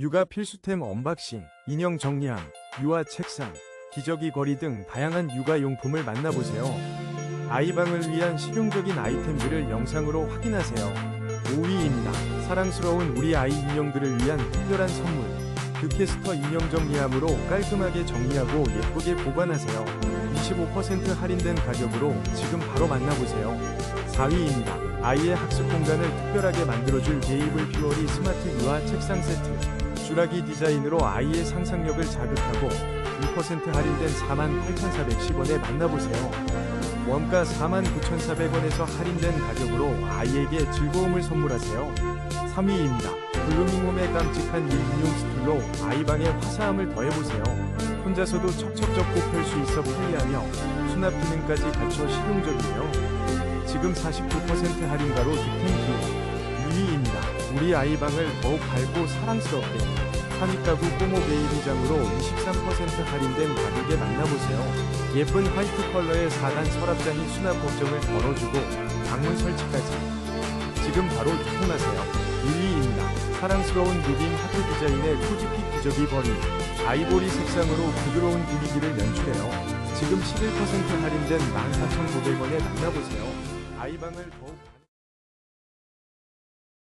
육아 필수템 언박싱, 인형 정리함, 유아 책상, 기저귀 거리 등 다양한 육아 용품을 만나보세요. 아이방을 위한 실용적인 아이템들을 영상으로 확인하세요. 5위입니다. 사랑스러운 우리 아이 인형들을 위한 특별한 선물. 뷰캐스터 인형 정리함으로 깔끔하게 정리하고 예쁘게 보관하세요. 25% 할인된 가격으로 지금 바로 만나보세요. 4위입니다. 아이의 학습 공간을 특별하게 만들어줄 게이블 퓨어리 스마트 유아 책상 세트. 주라기 디자인으로 아이의 상상력을 자극하고 2% 할인된 48,410원에 만나보세요. 원가 49,400원에서 할인된 가격으로 아이에게 즐거움을 선물하세요. 3위입니다. 블루밍홈의 깜찍한 일인용 스툴로 아이방의 화사함을 더해보세요. 혼자서도 척척 접고 펼 수 있어 편리하며 수납 기능까지 갖춰 실용적이에요. 지금 49% 할인가로 득템 기회. 2위입니다. 우리 아이방을 더욱 밝고 사랑스럽게 3위 가구 꼬모 베이비장으로 23% 할인된 가격에 만나보세요. 예쁜 화이트 컬러의 4단 서랍장이 수납 걱정을 덜어주고 방문 설치까지 지금 바로 주문하세요. 1위입니다. 사랑스러운 누빔 하트 디자인의 코지피 기저귀 버리 아이보리 색상으로 부드러운 분위기를 연출해요. 지금 11% 할인된 14,900원에 만나보세요. 아이방을 더욱